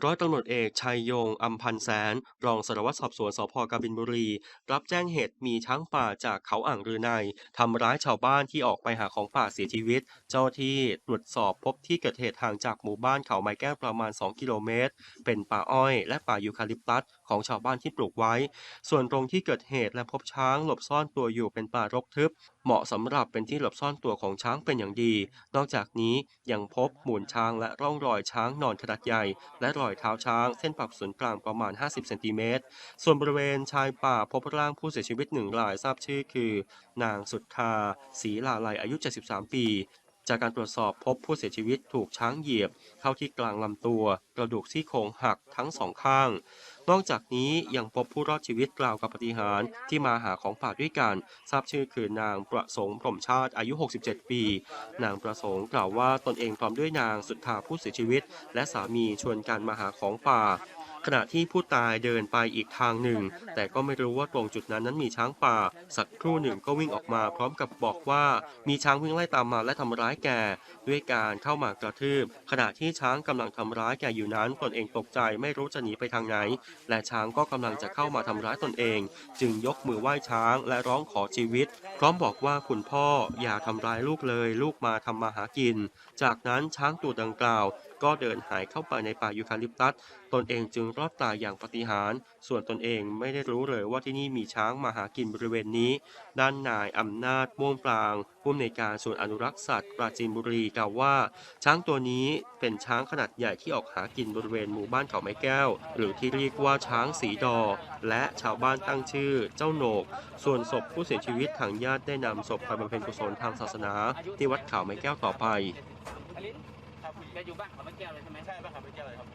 ร้อยตำรวจเอกชัยยงอำพันแสน รองสารวัตรสอบสวนสพกบินบุรี รับแจ้งเหตุมีช้างป่าจากเขาอ่างรือในทำร้ายชาวบ้านที่ออกไปหาของป่าเสียชีวิต เจ้าหน้าที่ตรวจสอบพบที่เกิดเหตุห่างจากหมู่บ้านเขาไม้แก้วประมาณ 2 กิโลเมตร เป็นป่าอ้อยและป่ายูคาลิปตัสของชาวบ้านที่ปลูกไว้ ส่วนตรงที่เกิดเหตุและพบช้างหลบซ่อนตัวอยู่เป็นป่ารกทึบ เหมาะสำหรับเป็นที่หลบซ่อนตัวของช้างเป็นอย่างดี นอกจากนี้ยังพบหมุนช้างและร่องรอยช้างนอนขนาดใหญ่ และรอยเท้าช้าง เส้นปรับศูนย์กลางประมาณ 50 เซนติเมตร ส่วนบริเวณชายป่าพบร่างผู้เสียชีวิตหนึ่งรายทราบชื่อคือ นางสุดทาศรีลาลัยอายุ 73 ปี จากการตรวจสอบพบผู้เสียชีวิตถูกช้างเหยียบ เข้าที่กลางลำตัว กระดูกซี่โครงหักทั้งสองข้าง นอกจากนี้ยังพบผู้รอดชีวิตกล่าวกับปฏิหารที่มาหาของป่าด้วยกัน ทราบชื่อคือนางประสงค์พรมชาติอายุ 67 ปี นางประสงค์กล่าวว่าตนเองพร้อมด้วยนางสุดทาผู้เสียชีวิต และสามีชวนกันมาหาของป่า ขณะที่ผู้ตายเดินไปอีกทางหนึ่ง แต่ก็ไม่รู้ว่าตรงจุดนั้นนั้นมีช้างป่า สักครู่หนึ่งก็วิ่งออกมาพร้อมกับบอกว่ามีช้างวิ่งไล่ตามมาและทำร้ายแกด้วยการเข้ามากระทืบ ขณะที่ช้างกำลังทำร้ายแกอยู่นั้นตนเองตกใจไม่รู้จะหนีไปทางไหน และช้างก็กำลังจะเข้ามาทำร้ายตนเอง จึงยกมือไหว้ช้างและร้องขอชีวิต พร้อมบอกว่าคุณพ่ออย่าทำร้ายลูกเลย ลูกมาทำมาหากิน จากนั้นช้างตัวดังกล่าว ก็เดินหายเข้าไปในป่ายูคาลิปตัส ตนเองจึงรอดตายอย่างปาฏิหาริย์ส่วนตนเองไม่ได้รู้เลยว่าที่นี่มีช้างมาหากินบริเวณนี้ ด้านนายอำนาจม่วงปรางผู้อำนวยการส่วนอนุรักษ์สัตว์ปราจีนบุรีกล่าวว่า ช้างตัวนี้เป็นช้างขนาดใหญ่ที่ออกหากินบริเวณหมู่บ้านเขาไม้แก้ว หรือที่เรียกว่าช้างสีดอ และชาวบ้านตั้งชื่อเจ้าโหนก ส่วนศพผู้เสียชีวิตทางญาติได้นำศพไปบำเพ็ญกุศลทางศาสนา ที่วัดเขาไม้แก้วต่อไปอลินครับแกอยู่บ้านเขาไม่แก้วเลยใช่ไหมใช่ป่ะครับไม่แก้วเลยครับ